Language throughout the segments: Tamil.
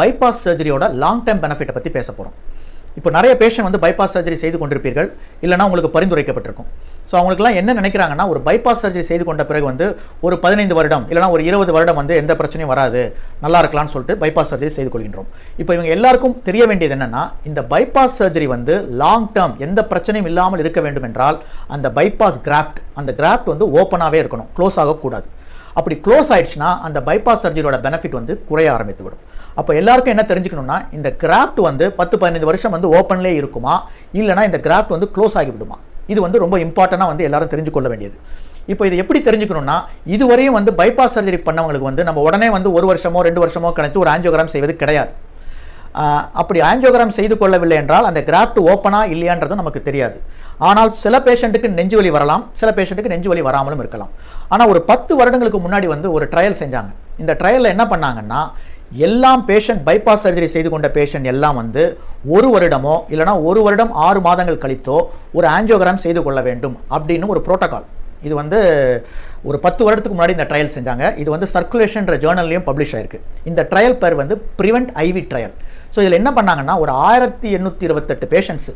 பைபாஸ் சர்ஜரியோட லாங் டேர்ம் பெனிஃபிட்டை பற்றி பேச போகிறோம் இப்போ நிறைய பேஷண்ட் வந்து பைபாஸ் சர்ஜரி செய்து கொண்டிருப்பீர்கள். இல்லைனா உங்களுக்கு பரிந்துரைக்கப்பட்டிருக்கும். ஸோ அவங்களுக்குலாம் என்ன நினைக்கிறாங்கன்னா ஒரு பைபாஸ் சர்ஜரி செய்து கொண்ட பிறகு வந்து ஒரு பதினைந்து வருடம் இல்லைனா ஒரு இருபது வருடம் வந்து எந்த பிரச்சனையும் வராது. நல்லா இருக்கலாம்னு சொல்லிட்டு பைபாஸ் சர்ஜரி செய்து கொள்கின்றோம். இப்போ இவங்க எல்லாருக்கும் தெரிய வேண்டியது என்னென்னா இந்த பைபாஸ் சர்ஜரி வந்து லாங் டேர்ம் எந்த பிரச்சனையும் இல்லாமல் இருக்க வேண்டும் என்றால் அந்த பைபாஸ் கிராஃப்ட் அந்த கிராஃப்ட் வந்து ஓப்பனாகவே இருக்கணும். க்ளோஸ் ஆகக்கூடாது. அப்படி க்ளோஸ் ஆயிடுச்சுன்னா அந்த பைபாஸ் சர்ஜரியோட பெனிஃபிட் வந்து குறைய ஆரம்பித்து விடும் அப்போ எல்லாருக்கும் என்ன தெரிஞ்சுக்கணும்னா இந்த கிராஃப்ட் வந்து பத்து பதினைந்து வருஷம் வந்து ஓப்பன்லேயே இருக்குமா? இல்லைனா இந்த கிராஃப்ட் வந்து க்ளோஸ் ஆகிவிடுமா? இது வந்து ரொம்ப இம்பார்ட்டண்ட்டாக வந்து எல்லாரும் தெரிஞ்சு கொள்ள வேண்டியது. இப்போ இதை எப்படி தெரிஞ்சுக்கணும்னா இதுவரையும் வந்து பைபாஸ் சர்ஜரி பண்ணவங்களுக்கு வந்து நம்ம உடனே வந்து ஒரு வருஷமோ ரெண்டு வருஷமோ கணித்து ஒரு ஆஞ்சியோகிராம் செய்வது கிடையாது. அப்படி ஆஞ்சியோகிராம் செய்து கொள்ளவில்லை என்றால் அந்த கிராஃப்ட் ஓப்பனா இல்லையான்றது நமக்கு தெரியாது. ஆனால் சில பேஷண்ட்டுக்கு நெஞ்சு வலி வரலாம் சில பேஷண்ட்டுக்கு நெஞ்சு வலி வராமலும் இருக்கலாம். ஆனால் ஒரு பத்து வருடங்களுக்கு முன்னாடி வந்து ஒரு ட்ரையல் செஞ்சாங்க. இந்த ட்ரையலில் என்ன பண்ணாங்கன்னா எல்லாம் பேஷண்ட் பைபாஸ் சர்ஜரி செய்து கொண்ட பேஷண்ட் எல்லாம் வந்து ஒரு வருடமோ இல்லைனா ஒரு வருடம் ஆறு மாதங்கள் கழித்தோ ஒரு ஆஞ்சியோகிராம் செய்து கொள்ள வேண்டும் அப்படின்னு ஒரு புரோட்டோகால் இது வந்து ஒரு பத்து வருடத்துக்கு முன்னாடி இந்த ட்ரையல் செஞ்சாங்க. இது வந்து சர்க்குலேஷன்ற ஜேர்னல்லையும் பப்ளிஷ் ஆயிருக்கு. இந்த ட்ரையல் பேர் வந்து ப்ரிவெண்ட் ஐவி ட்ரையல் ஸோ இதில் என்ன பண்ணாங்கன்னா ஒரு ஆயிரத்தி எண்ணூற்றி இருபத்தெட்டு பேஷண்ட்ஸ்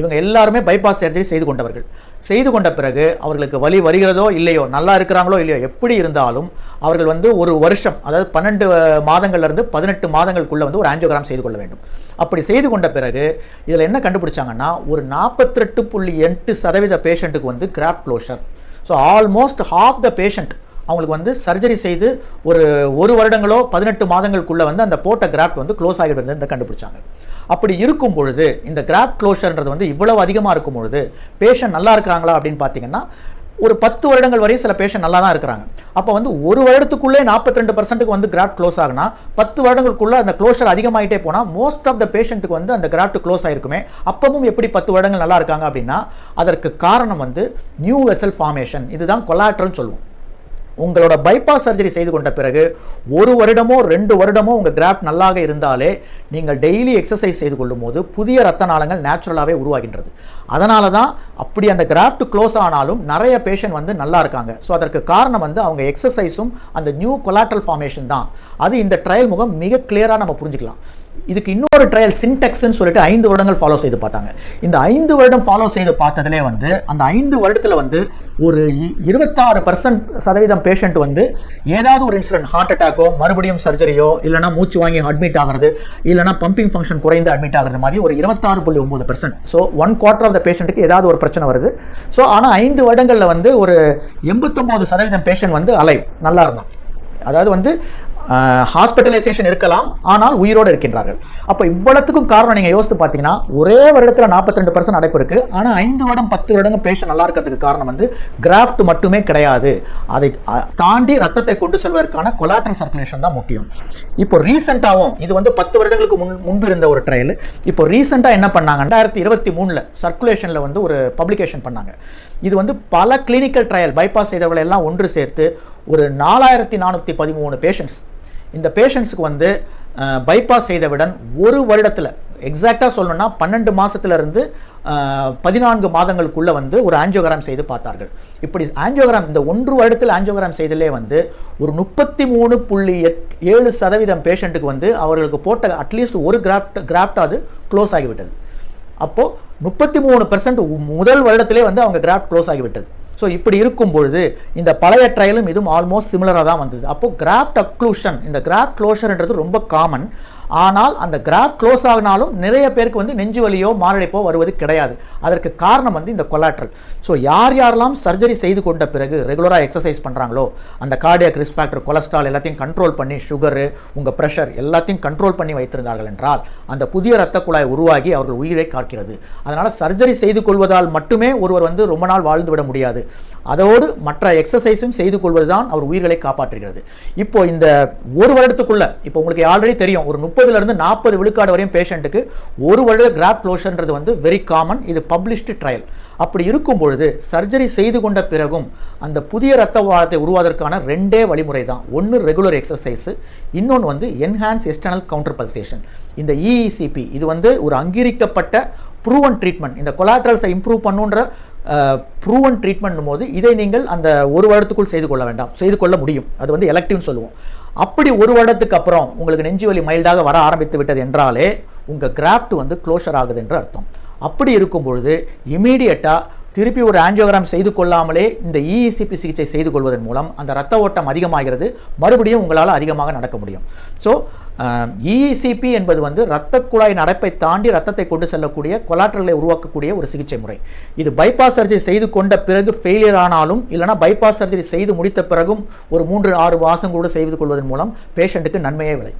இவங்க எல்லாருமே பைபாஸ் சர்ஜரி செய்து கொண்டவர்கள். செய்து கொண்ட பிறகு அவர்களுக்கு வலி வருகிறதோ இல்லையோ நல்லா இருக்கிறாங்களோ இல்லையோ எப்படி இருந்தாலும் அவர்கள் வந்து ஒரு வருஷம் அதாவது பன்னெண்டு மாதங்கள்லேருந்து பதினெட்டு மாதங்களுக்குள்ளே வந்து ஒரு ஆஞ்சோகிராம் செய்து கொள்ள வேண்டும். அப்படி செய்து கொண்ட பிறகு இதில் என்ன கண்டுபிடிச்சாங்கன்னா ஒரு நாற்பத்தெட்டு புள்ளி எட்டு சதவீத பேஷண்ட்டுக்கு வந்து graft closure so almost half the patient அவங்களுக்கு வந்து சர்ஜரி செய்து ஒரு ஒரு வருடங்களோ பதினெட்டு மாதங்களுக்குள்ளே வந்து அந்த போட்ட கிராஃப்ட் வந்து க்ளோஸ் ஆகிடுறது இந்த கண்டுபிடிச்சாங்க. அப்படி இருக்கும் பொழுது இந்த கிராஃப்ட் க்ளோஷர்ன்றது வந்து இவ்வளவு அதிகமாக இருக்கும் பொழுது பேஷண்ட் நல்லா இருக்கிறாங்களா அப்படின்னு பார்த்தீங்கன்னா ஒரு பத்து வருடங்கள் வரையும் சில பேஷண்ட் நல்லா தான் இருக்கிறாங்க. அப்போ வந்து ஒரு வருடத்துக்குள்ளே நாற்பத்தி ரெண்டு பர்சன்ட்டுக்கு வந்து கிராஃப்ட் க்ளோஸ் ஆகுனா பத்து வருடங்களுக்குள்ளே அந்த க்ளோஷர் அதிகமாகிட்டே போனால் மோஸ்ட் ஆஃப் த பேஷண்ட்டுக்கு வந்து அந்த கிராஃப்ட் க்ளோஸ் ஆயிருக்குமே. அப்பவும் எப்படி பத்து வருடங்கள் நல்லா இருக்காங்க அப்படின்னா அதற்கு காரணம் வந்து நியூ வெசல் ஃபார்மேஷன் இதுதான் கொலாட்ரல்னு சொல்லுவோம். உங்களோட பைபாஸ் சர்ஜரி செய்து கொண்ட பிறகு ஒரு வருடமோ ரெண்டு வருடமோ உங்கள் கிராஃப்ட் நல்லாக இருந்தாலே நீங்கள் டெய்லி எக்ஸசைஸ் செய்து கொள்ளும் போது புதிய ரத்த நாளங்கள் நேச்சுரலாகவே உருவாகின்றது. அதனால தான் அப்படி அந்த கிராஃப்ட் க்ளோஸ் ஆனாலும் நிறைய பேஷண்ட் வந்து நல்லா இருக்காங்க. ஸோ அதற்கு காரணம் வந்து அவங்க எக்ஸசைஸும் அந்த நியூ கொலாட்ரல் ஃபார்மேஷன் தான். அது இந்த ட்ரையல் முகம் மிக கிளியராக நம்ம புரிஞ்சுக்கலாம். இதுக்கு இன்னொரு ட்ரையல் சின்டெக்ஸ்ன்னு சொல்லிட்டு ஐந்து வருடங்கள் ஃபாலோ செய்து பார்த்தாங்க. இந்த ஐந்து வருடம் ஃபாலோ செய்து பார்த்ததுலே வந்து அந்த ஐந்து வருடத்தில் வந்து ஒரு இ- இருபத்தாறு பர்சன்ட் சதவீதம் பேஷண்ட் வந்து ஏதாவது ஒரு இன்சிடென்ட் ஹார்ட் அட்டாக்கோ மறுபடியும் சர்ஜரியோ இல்லைனா மூச்சு வாங்கி அட்மிட் ஆகிறது இல்லைனா பம்பிங் ஃபங்க்ஷன் குறைந்து அட்மிட் ஆகிறது மாதிரி ஒரு இருபத்தாறு புள்ளி ஒம்பது percent so one quarter of the பேஷண்ட்டுக்கு ஏதாவது ஒரு பிரச்சனை வருது. ஸோ ஆனால் ஐந்து வருடங்களில் வந்து ஒரு எண்பத்தொம்போது சதவீதம் பேஷண்ட் வந்து அலை நல்லா இருந்தான். அதாவது வந்து ஹாஸ்பிட்டலைசேஷன் இருக்கலாம் ஆனால் உயிரோடு இருக்கின்றார்கள். அப்போ இவ்வளத்துக்கும் காரணம் நீங்கள் யோசித்து பார்த்தீங்கன்னா ஒரே வருடத்தில் 42% ரெண்டு பர்சன்ட் அடைப்பு இருக்குது ஆனால் ஐந்து வருடம் பத்து வருடங்கள் பேஷண்ட் நல்லா இருக்கிறதுக்கு காரணம் வந்து கிராஃப்ட் மட்டுமே கிடையாது. அதை தாண்டி ரத்தத்தை கொண்டு செல்வதற்கான கொலாட்ரல் சர்க்குலேஷன் தான் முக்கியம். இப்போ ரீசெண்டாகவும் இது வந்து பத்து வருடங்களுக்கு முன் முன்பு இருந்த ஒரு ட்ரையல் இப்போ ரீசெண்டாக என்ன பண்ணாங்க? ரெண்டாயிரத்தி இருபத்தி மூணில் சர்க்குலேஷனில் வந்து ஒரு பப்ளிகேஷன் பண்ணாங்க. இது வந்து பல கிளினிக்கல் ட்ரையல் பைபாஸ் செய்தவர்களை எல்லாம் ஒன்று சேர்த்து ஒரு நாலாயிரத்தி நானூற்றி பதிமூணு பேஷண்ட்ஸ் இந்த பேஷண்ட்ஸுக்கு வந்து பைபாஸ் செய்தவுடன் ஒரு வருடத்தில் எக்ஸாக்டாக சொல்லணும்னா பன்னெண்டு மாதத்துலேருந்து பதினான்கு மாதங்களுக்குள்ளே வந்து ஒரு ஆஞ்சியோகிராம் செய்து பார்த்தார்கள். இப்படி ஆஞ்சியோகிராம் இந்த ஒன்று வருடத்தில் ஆஞ்சியோகிராம் செய்தலே வந்து ஒரு முப்பத்தி மூணு புள்ளி எட் ஏழு சதவீதம் பேஷண்ட்டுக்கு வந்து அவர்களுக்கு போட்ட அட்லீஸ்ட் ஒரு கிராஃப்ட் கிராஃப்டாவது க்ளோஸ் ஆகிவிட்டது. அப்போது முப்பத்தி மூணு பெர்சன்ட் முதல் வருடத்திலே வந்து அவங்க கிராஃப்ட் க்ளோஸ் ஆகிவிட்டது. ஸோ இப்படி இருக்கும் பொழுது இந்த பழைய ட்ரையலும் இதுவும் ஆல்மோஸ்ட் சிமிலராக தான் வந்தது. அப்போ கிராஃப்ட் அக்ளூஷன் இந்த கிராஃப்ட் க்ளோஷர்ன்றது ரொம்ப காமன் ஆனால் அந்த கிராஃப் க்ளோஸ் ஆகினாலும் நிறைய பேருக்கு வந்து நெஞ்சு வலியோ மாரடைப்போ வருவது கிடையாது. அதற்கு காரணம் வந்து இந்த கொலாட்ரல் ஸோ யார் யாரெல்லாம் சர்ஜரி செய்து கொண்ட பிறகு ரெகுலராக எக்ஸசைஸ் பண்ணுறாங்களோ அந்த கார்டியாக் ரிஸ்க் ஃபேக்டர் கொலஸ்ட்ரால் எல்லாத்தையும் கண்ட்ரோல் பண்ணி சுகரு உங்கள் ப்ரெஷர் எல்லாத்தையும் கண்ட்ரோல் பண்ணி வைத்திருந்தார்கள் என்றால் அந்த புதிய ரத்த குழாய் உருவாகி அவர்கள் உயிரை காக்கிறது. அதனால் சர்ஜரி செய்து கொள்வதால் மட்டுமே ஒருவர் வந்து ரொம்ப நாள் வாழ்ந்து விட முடியாது. அதோடு மற்ற எக்ஸசைஸும் செய்து கொள்வதுதான் அவர் உயிர்களை காப்பாற்றுகிறது. இப்போ இந்த ஒரு வருடத்துக்குள்ள இப்போ உங்களுக்கு ஆல்ரெடி தெரியும் ஒரு முப்பது முப்பதுலேருந்து நாற்பது விழுக்காடு வரையும் பேஷண்ட்டுக்கு ஒரு வருட கிராஃப்ட் க்ளோஷர்ன்றது வந்து வெரி காமன் இது பப்ளிஷ்டு ட்ரையல் அப்படி இருக்கும் பொழுது சர்ஜரி செய்து கொண்ட பிறகும் அந்த புதிய ரத்த வாரத்தை உருவாதற்கான ரெண்டே வழிமுறை தான் ஒன்று ரெகுலர் எக்ஸசைஸு இன்னொன்று வந்து என்ஹான்ஸ் எக்ஸ்டர்னல் கவுண்டர் பல்சேஷன் இந்த இஇசிபி இது வந்து ஒரு அங்கீகரிக்கப்பட்ட ப்ரூவன் ட்ரீட்மெண்ட் இந்த கொலாட்ரல்ஸை இம்ப்ரூவ் பண்ணுன்ற ப்ரூவன் ட்ரீட்மெண்ட் போது இதை நீங்கள் அந்த ஒரு வருடத்துக்குள் செய்து கொள்ள வேண்டாம். செய்து கொள்ள முடியும். அது வந்து எலக்டிவ்னு சொல்லுவோம். அப்படி ஒரு வருடத்துக்கு அப்புறம் உங்களுக்கு நெஞ்சு வலி மைல்டாக வர ஆரம்பித்து விட்டது என்றாலே உங்கள் கிராஃப்ட் வந்து க்ளோஷர் ஆகுது என்று அர்த்தம். அப்படி இருக்கும் பொழுது இமீடியட்டாக திருப்பி ஒரு ஆஞ்சியோகிராம் செய்து கொள்ளாமலே இந்த இஇசிபி சிகிச்சை செய்து கொள்வதன் மூலம் அந்த ரத்த ஓட்டம் அதிகமாகிறது. மறுபடியும் உங்களால் அதிகமாக நடக்க முடியும். ஸோ இஇசிபி என்பது வந்து இரத்த குழாய் நடப்பை தாண்டி ரத்தத்தை கொண்டு செல்லக்கூடிய கொலாட்ரலை உருவாக்கக்கூடிய ஒரு சிகிச்சை முறை. இது பைபாஸ் சர்ஜரி செய்து கொண்ட பிறகு ஃபெயிலியர் ஆனாலும் இல்லைனா பைபாஸ் சர்ஜரி செய்து முடித்த பிறகும் ஒரு மூன்று ஆறு மாதங்களோடு செய்து கொள்வதன் மூலம் பேஷண்ட்டுக்கு நன்மையே விளை.